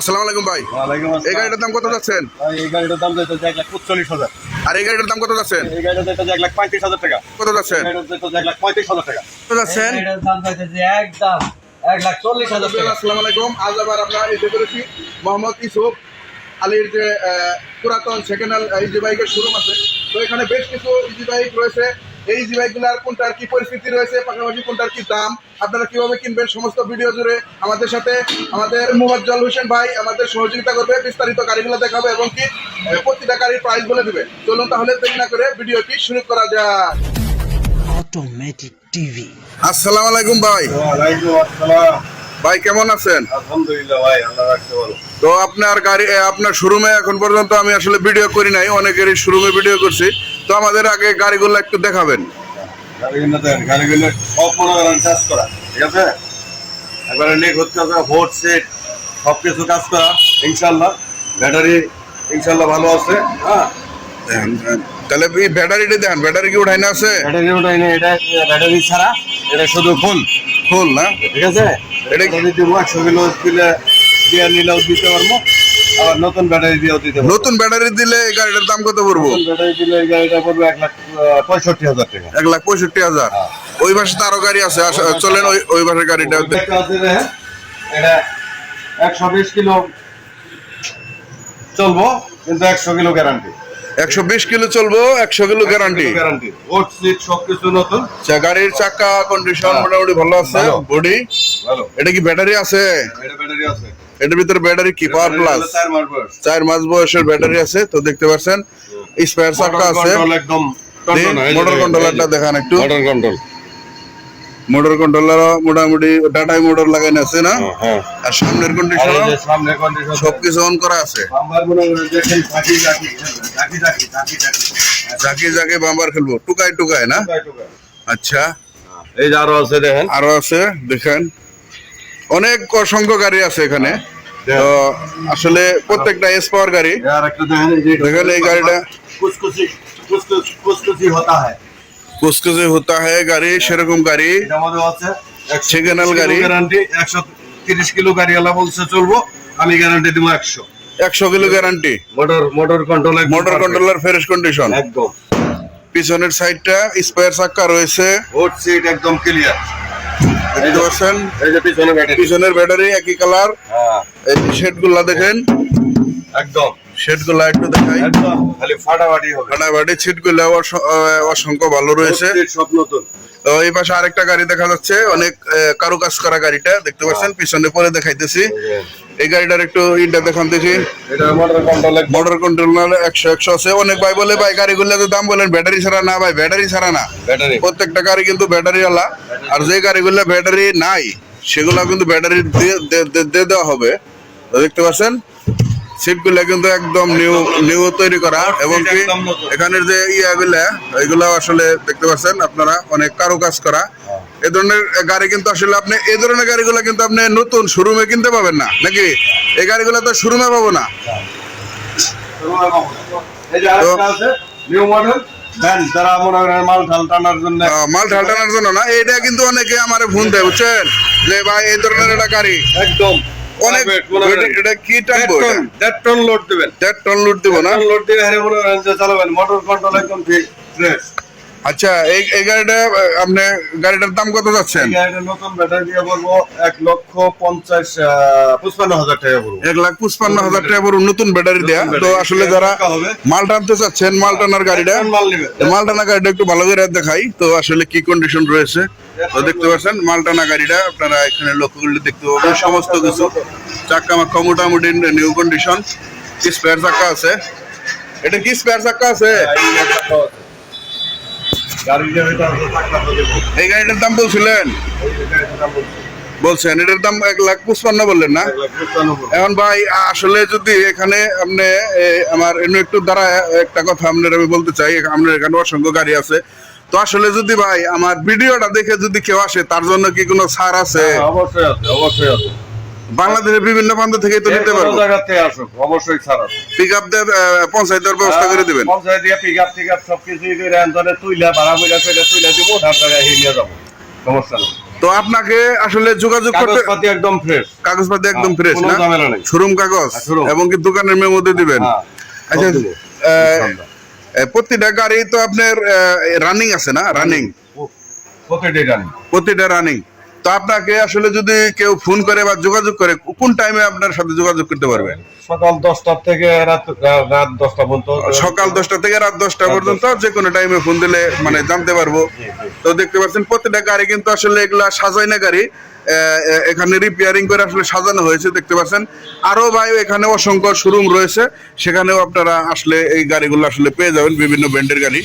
আসসালামু আলাইকুম ভাই। এই গাড়িটার দাম কত যাচ্ছেন? এই গাড়িটার দাম যাইতেছে এক লাখ পঁচল্লিশ হাজার। আর এই গাড়িটার দাম কত যাচ্ছেন? এই গাড়িটা এক লাখ পঁয়ত্রিশ হাজার টাকা। কত যাচ্ছেন? এক লাখ পঁয়ত্রিশ হাজার টাকা। কত যাচ্ছেন? দাম চাইতেছে একদম এক লাখ চল্লিশ হাজার টাকা। আসসালামু আলাইকুম। আজ আবার আমরা এসে করেছি মোহাম্মদ ইসুফ আলীর যে পুরাতন সেকেন্ড হ্যান্ড ইজি বাইকের শোরুম আছে। তো এখানে বেশ কিছু ইজি বাইক রয়েছে। এই ইজি বাইকগুলার কোনটার কি পরিস্থিতি রয়েছে পাশাপাশি কোনটার কি দাম আপনারা কীভাবে কিনবেন সমস্ত ভিডিও জুড়ে আমাদের সাথে আমাদের মোহাজ্জল হোসেন ভাই আমাদের সহযোগিতা করবে বিস্তারিত গাড়িগুলো দেখাবে এবং কি প্রতিটা গাড়ির প্রাইস বলে দিবে। চলুন তাহলে দেরি না করে ভিডিওটি শুরু করা যাক। Automatic TV. আসসালামু আলাইকুম ভাই। ওয়ালাইকুম আসসালাম। ভাই কেমন আছেন? আলহামদুলিল্লাহ ভাই আল্লাহ রাখতে ভালো। তো আপনার গাড়ি আপনার শোরুমে এখন পর্যন্ত আমি আসলে ভিডিও করি নাই অনেকেরই শোরুমে ভিডিও করছি। তো আমাদের আগে গাড়িগুলো একটু দেখাবেন। গাড়িগুলো গাড়িগুলো সব মনে করেন কাজ করা ঠিক আছে? একবারে হচ্ছে ভোট সেট সব কিছু কাজ করা ইনশাল্লাহ ব্যাটারি ইনশাল্লাহ ভালো আছে হ্যাঁ? তাহলে ব্যাটারিটা দেন ব্যাটারি কি উঠাই না আছে? ব্যাটারি এটা ব্যাটারি ছাড়া এটা শুধু ফুল ফুল না? ঠিক আছে? এটা এটা যদি দিব একশো কিলো দিলে দিয়ে নিলেও দিতে পারব। নতুন ব্যাটারি দিয়েও দিতে নতুন ব্যাটারি দিলে এই গাড়িটার দাম কত পড়ব? ব্যাটারি দিলে এই গাড়িটা পড়বে এক লাখ পঁয়ষট্টি হাজার টাকা। এক লাখ পঁয়ষট্টি হাজার। হ্যাঁ। ওই পাশে তো আরও গাড়ি আছে চলেন ওই ওই পাশের গাড়িটা রে, এটা একশো বিশ কিলো চলবো কিন্তু একশো কিলো গ্যারান্টি একশো বিশ কিলো চলবো একশো কিলো গ্যারান্টি গ্যারান্টি ওট সিট সবকিছু নতুন। গাড়ির চাকা কন্ডিশন হ্যাঁ। মোটামুটি ভালো আছে। বডি ভালো। এটা কি ব্যাটারি আছে? এটা ব্যাটারি আছে। এটার ভিতরে ব্যাটারি কি? পাওয়ার প্লাস চার মাস বয়সের ব্যাটারি আছে তো দেখতে পাচ্ছেন স্পেয়ার চাকা আছে। মোটর কন্ট্রোলারটা দেখান একটু। মোটর কন্ট্রোল মোটর কন্ট্রোলার মোটামুটি ডাটাই মোটর লাগানো আছে না? হ্যাঁ আর সামনের কন্ডিশন সবকিছু অন করা আছে। হয় ঝাঁকি ঝাঁকি বাম্বার খেলব। টুকায় টুকায় না। আচ্ছা। এই যে আরও আছে দেখেন। আরও আছে দেখেন। অনেক অসংখ্য গাড়ি আছে এখানে। তো আসলে প্রত্যেকটা এস পাওয়ার গাড়ি। দেখেন এই গাড়িটা। কুচকুচি হতা হয়। গাড়ি সেরকম গাড়ি। Signal গাড়ি। গ্যারান্টি একশো তিরিশ কিলো গাড়ি আলা বলছে চলবো আমি গ্যারান্টি দিব একশো। একশো kilo guarantee motor motor control motor controller fresh condition একদম। পিছনের সাইডটা স্পেয়ার চাক্কা রয়েছে। ভোট সিট একদম ক্লিয়ার দেখতে এই যে পিছনের ব্যাটারি পিছনের ব্যাটারি একই কালার হ্যাঁ। এই শেডগুলা দেখেন। একদম। শেডগুলা একটু দেখাই। খালি ফাটাফাটি হবে। ফাটাফাটি সিটগুলা অসংখ্য ভালো রয়েছে। সব নতুন। তো এই পাশে আরেকটা গাড়ি দেখা যাচ্ছে। অনেক কারুকাজ করা গাড়িটা। দেখতে পাচ্ছেন? পিছনে পরে দেখাইতেছি। এই গাড়িটার একটু ইটা দেখান দেখি। মোটর কন্ট্রোল কন্ট্রোলার একশো একশো আছে। অনেক ভাই বলে ভাই গাড়িগুলো তো দাম বলেন ব্যাটারি ছাড়া না ভাই ব্যাটারি ছাড়া না। ব্যাটারি। প্রত্যেকটা গাড়ি কিন্তু ব্যাটারি ওয়ালা আর যে গাড়িগুলো ব্যাটারি নাই সেগুলো কিন্তু ব্যাটারি দিয়ে দেওয়া হবে। দেখতে পাচ্ছেন? সিটগুলো কিন্তু একদম নিউ নিউ তৈরি করা। এবং কি এখানের যে ইয়াগুলা এগুলো আসলে দেখতে পাচ্ছেন আপনারা অনেক কারুকাজ করা। এ ধরনের গাড়ি কিন্তু আসলে আপনি এই ধরনের গাড়িগুলো কিন্তু আপনি নতুন শোরুমে কিনতে পাবেন না নাকি? এই গাড়িগুলো তো শোরুমে পাবো না। মাল ঢাল টানার জন্য না এইটা কিন্তু অনেকে আমার ফোন দেয় বুঝছেন? যে ভাই এই ধরনের একটা গাড়ি। একদম। অনেক এটা কি দেড় টানবো দেড় টন লোড দিবেন। দেড় টন লুট দিব না? টন লোড দিয়ে মোটর কন্ট্রোল একদম ফ্রেশ আচ্ছা এই এই গাড়িটা আপনি গাড়িটার দাম কত যাচ্ছেন? গাড়িটা নতুন ব্যাটারি দিয়ে বলব এক লক্ষ পঞ্চাশ পঁচপান্ন হাজার টাকা বলব। এক লাখ পঁচপান্ন হাজার টাকা পুরো নতুন ব্যাটারি দেয়া। তো আসলে যারা মাল টানতে চাচ্ছেন মাল টানার গাড়িটা মাল মাল টানা গাড়িটা একটু ভালো করে দেখাই। তো আসলে কি কন্ডিশন রয়েছে? তো দেখতে পাচ্ছেন মাল টানা গাড়িটা আপনারা এখানে লক্ষ্য করলে দেখতে পাবেন সমস্ত কিছু। চাক্কা মাক্কা মোটামুটি নিউ কন্ডিশন স্পেয়ার চাক্কা আছে? এটা কি স্পেয়ার চাক্কা আছে গাড়ি যে এটা আছে, টাকা তো দেবো। এই গাড়িটার দাম বলছিলেন? বলছেন এটার দাম এক লাখ পঁচপান্ন বললেন না। এখন ভাই আসলে যদি এখানে আপনি আমার একটু দ্বারা একটা কথা আপনার আমি বলতে চাই আপনার এখানে অসংখ্য গাড়ি আছে। তো আসলে যদি ভাই আমার ভিডিওটা দেখে যদি কেউ আসে তার জন্য কি কোনো ছাড় আছে? হ্যাঁ, অবশ্যই অবশ্যই আছে। বাংলাদেশের বিভিন্ন প্রান্ত থেকে তো নিতে পারব। জায়গা থেকে আসুক অবশ্যই ছাড় পিক আপ দেওয়ার ব্যবস্থা করে দিবেন। পঞ্চায়েত দিয়ে পিক আপ টিক আপ সব কিছু করে আনতনে তুইলা ভাড়া বইলা করে তুইলা দিব তার জায়গায় নিয়ে যাব। সমস্যা নেই। তো আপনাকে আসলে যোগাযোগ করতে কাগজপাতি একদম ফ্রেশ কাগজপাতি একদম হ্যাঁ, ফ্রেশ কোনো না? শোরুম কাগজ হ্যাঁ। এবং কি দোকানের মেমোতে দিবেন? হ্যাঁ, আচ্ছা প্রতিটা গাড়ি তো আপনার রানিং আছে না? রানিং প্রতিটি রানি প্রতিটা রানিং তো আপনাকে আসলে যদি কেউ ফোন করে বা যোগাযোগ করে কোন টাইমে আপনার সাথে যোগাযোগ করতে পারবে? সকাল দশটার থেকে রাত রাত দশটা পর্যন্ত। সকাল দশটা থেকে রাত দশটা পর্যন্ত যে কোনো টাইমে ফোন দিলে মানে জানতে পারব। তো দেখতে পাচ্ছেন প্রতিটা গাড়ি কিন্তু আসলে এগুলা সাজাই না গাড়ি এখানে রিপেয়ারিং করে আসলে সাজানো হয়েছে দেখতে পাচ্ছেন। আরও ভাই এখানে অসংখ্য শোরুম রয়েছে। সেখানেও আপনারা আসলে এই গাড়িগুলো আসলে পেয়ে যাবেন বিভিন্ন ব্র্যান্ডের গাড়ি।